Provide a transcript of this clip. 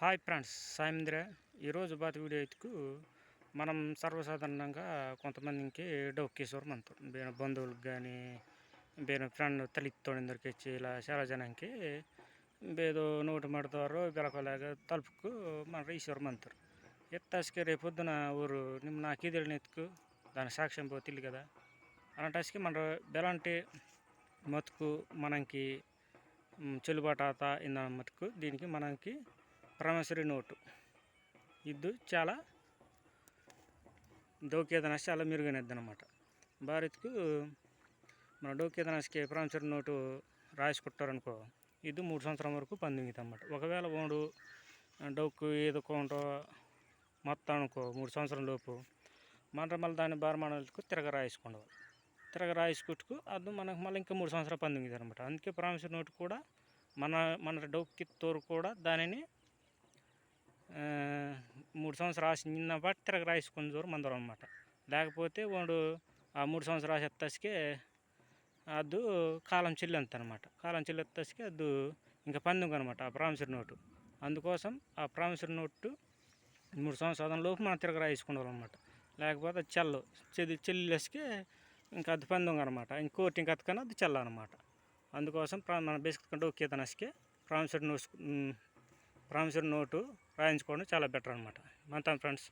Hi friends Sayandra ఈరోజు బాత వీడియోకు ఎత్తుకు మనం సర్వసాధారణంగా కొంతమందికి డౌకేశ్వరం అంటారు బీన బంధువులకు కానీ బీన ఫ్రెండ్ తల్లితోడిందరికి ఇచ్చి ఇలా చాలా జనానికి ఏదో నోటి మడతారో బెలకలాగా తలుపుకు మన ఈశ్వరం అంటారు ఎత్తాసికి రేపొద్దున ఊరు నిమ్మ నాకు ఇది ఎత్తుకు దాని సాక్ష్యం పో కదా. అలాంటి మన ఎలాంటి మతుకు మనకి చెల్లుబాటు ఆత ఇంద మతుకు దీనికి మనకి ప్రామిసరీ నోటు. ఇద్దు చాలా డోకేదనాశ చాలా మెరుగైనది అనమాట భారత్కు మన డోకేదనాశకి ప్రామిసరీ నోటు రాసి కొట్టారనుకో ఇది మూడు సంవత్సరం వరకు పందింగిది అనమాట ఒకవేళ ఓడు డౌకు ఏదో కొంట మొత్తం అనుకో మూడు సంవత్సరం లోపు మన మళ్ళీ దాన్ని బారమాణాలకు తిరగ రాయించుకోండి తిరగ రాయించుకుంటూ అది మనకు మళ్ళీ ఇంకా మూడు సంవత్సరాలు పందింగిది అనమాట అందుకే ప్రామిసరీ నోటు కూడా మన మన డౌక్కి తోరు కూడా దానిని మూడు సంవత్సరాలు రాసిన నిన్న బట్టి తిరగ రాసుకున్న చూరు మందరం అనమాట లేకపోతే వాడు ఆ మూడు సంవత్సరాలు రాసి అద్దు కాలం చెల్లెంత అనమాట కాలం చెల్లెత్తసికే అద్దు ఇంకా పందుకు అనమాట ఆ ప్రామిసరీ నోటు. అందుకోసం ఆ ప్రామిసరీ నోటు మూడు సంవత్సరాల లోపు మనం తిరగ రాసుకునేవాళ్ళం అనమాట లేకపోతే చెల్లు. చెది చెల్లెసుకే ఇంకా అది పందం అనమాట ఇంకోటి ఇంకా అతకన్నా అది చెల్లనమాట అందుకోసం మన బేసిక్ కంటే ఒకే తనసుకే ప్రామిసరీ నోట్స్ ప్రామిసరీ నోటు రాయించుకోవడం చాలా బెటర్ అనమాట మంతా ఫ్రెండ్స్.